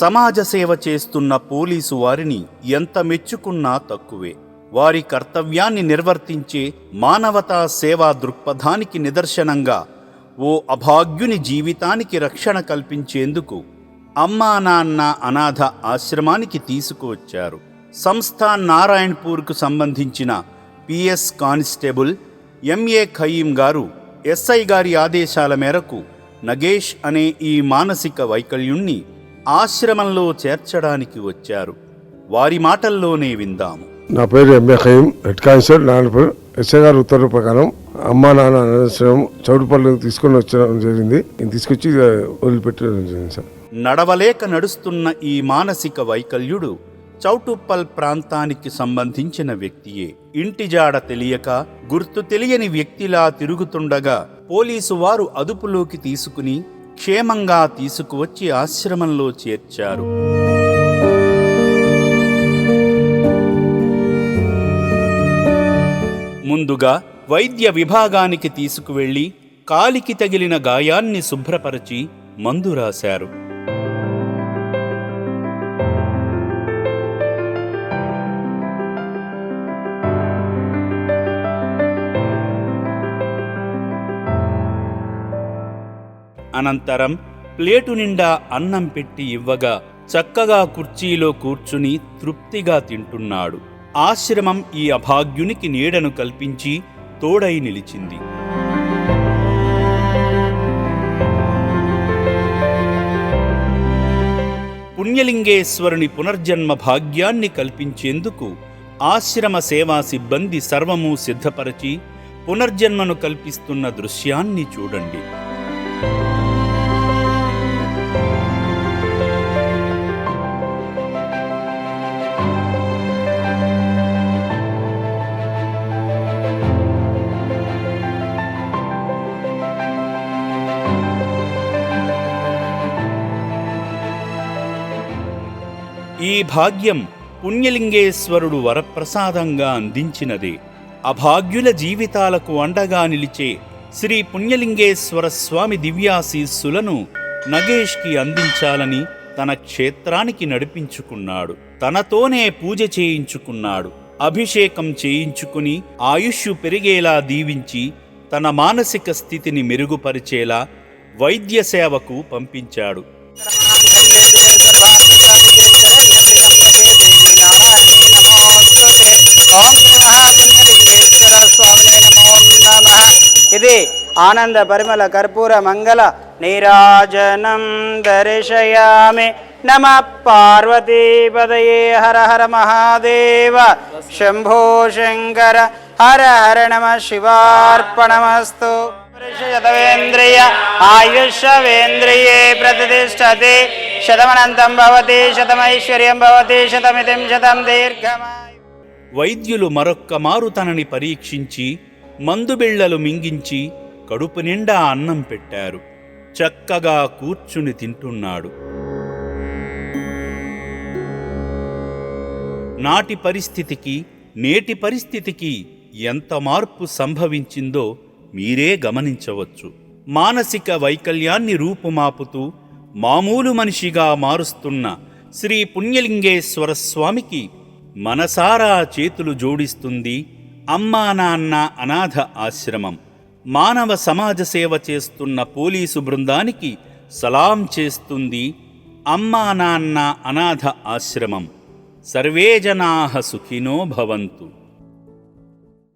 సమాజ సేవ చేస్తున్న పోలీసు వారిని ఎంత మెచ్చుకున్నా తక్కువే. వారి కర్తవ్యాన్ని నిర్వర్తించే మానవతా సేవా దృక్పథానికి నిదర్శనంగా ఓ అభాగ్యుని జీవితానికి రక్షణ కల్పించేందుకు అమ్మా నాన్న అనాథ ఆశ్రమానికి తీసుకువచ్చారు. సంస్థ నారాయణపూర్కు సంబంధించిన పిఎస్ కానిస్టేబుల్ ఎంఏ ఖయీం గారు ఎస్ఐ గారి ఆదేశాల మేరకు నగేష్ అనే ఈ మానసిక వైకల్యుణ్ణి ఆశ్రమంలో చేర్చడానికి వచ్చారు. వారి మాటల్లోనే విందాము. నా పేరు MA Qayyum head constable Narayanpur. SI గారి ఉత్తర్వు ప్రకారం అమ్మా నాన్న అనవసరం చౌటుపల్లి తీసుకొని వచ్చడం జరిగింది. తీసుకొచ్చి వదిలిపెట్టడం జరిగింది సార్. నడవలేక నడుస్తున్న ఈ మానసిక వైకల్యుడు చౌటుప్పల్ ప్రాంతానికి సంబంధించిన వ్యక్తియే. ఇంటి జాడ తెలియక గుర్తు తెలియని వ్యక్తిలా తిరుగుతుండగా పోలీసు వారు అదుపులోకి తీసుకుని క్షేమంగా తీసుకువచ్చి ఆశ్రమంలో చేర్చారు. ముందుగా వైద్య విభాగానికి తీసుకువెళ్ళి కాలికి తగిలిన గాయాన్ని శుభ్రపరచి మందు రాశారు. అనంతరం ప్లేటు నిండా అన్నం పెట్టి ఇవ్వగా చక్కగా కుర్చీలో కూర్చుని తృప్తిగా తింటున్నాడు. ఆశ్రమం ఈ అభాగ్యునికి నీడను కల్పించి తోడై నిలిచింది. పుణ్యలింగేశ్వరుని పునర్జన్మ భాగ్యాన్ని కల్పించేందుకు ఆశ్రమ సేవా సిబ్బంది సర్వము సిద్ధపరచి పునర్జన్మను కల్పిస్తున్న దృశ్యాన్ని చూడండి. ఈ భాగ్యం పుణ్యలింగేశ్వరుడు వరప్రసాదంగా అందించినది. అభాగ్యుల జీవితాలకు అండగా నిలిచే శ్రీ పుణ్యలింగేశ్వర స్వామి దివ్యాశీస్సులను నగేష్కి అందించాలని తన క్షేత్రానికి నడిపించుకున్నాడు. తనతోనే పూజ చేయించుకున్నాడు. అభిషేకం చేయించుకుని ఆయుష్ పెరిగేలా దీవించి తన మానసిక స్థితిని మెరుగుపరిచేలా వైద్య సేవకు పంపించాడు. ఆనంద పరిమళ కర్పూర మంగళ నీరాజనం దర్శయామి నమ పార్వతీపదయే హర హర మహాదేవ. శంభో శంకర హర హర నమ శివార్పణమస్తు. శతవేంద్రియ ఆయుష్వేంద్రియే ప్రతిష్టతి. శతమనంతం భవతి శతమైశ్వర్యం భవతి శతమితిం శతం దీర్ఘమా వైద్యులు మరొక్క మారు తనని పరీక్షించి మందుబిళ్ళలు మింగించి కడుపు నిండా అన్నం పెట్టారు. చక్కగా కూర్చుని తింటున్నాడు. నాటి పరిస్థితికి నేటి పరిస్థితికి ఎంత మార్పు సంభవించిందో మీరే గమనించవచ్చు. మానసిక వైకల్యాన్ని రూపుమాపుతూ మామూలు మనిషిగా మారుస్తున్న శ్రీ పుణ్యలింగేశ్వర స్వామికి మనసారా చేతులు జోడిస్తుంది అమ్మా నాన్న అనాథ ఆశ్రమం. మానవ సమాజ సేవ చేస్తున్న పోలీసు బృందానికి సలాం చేస్తుంది అమ్మా నాన్న అనాథ ఆశ్రమం. సర్వే జనా సుఖినో భవంతు.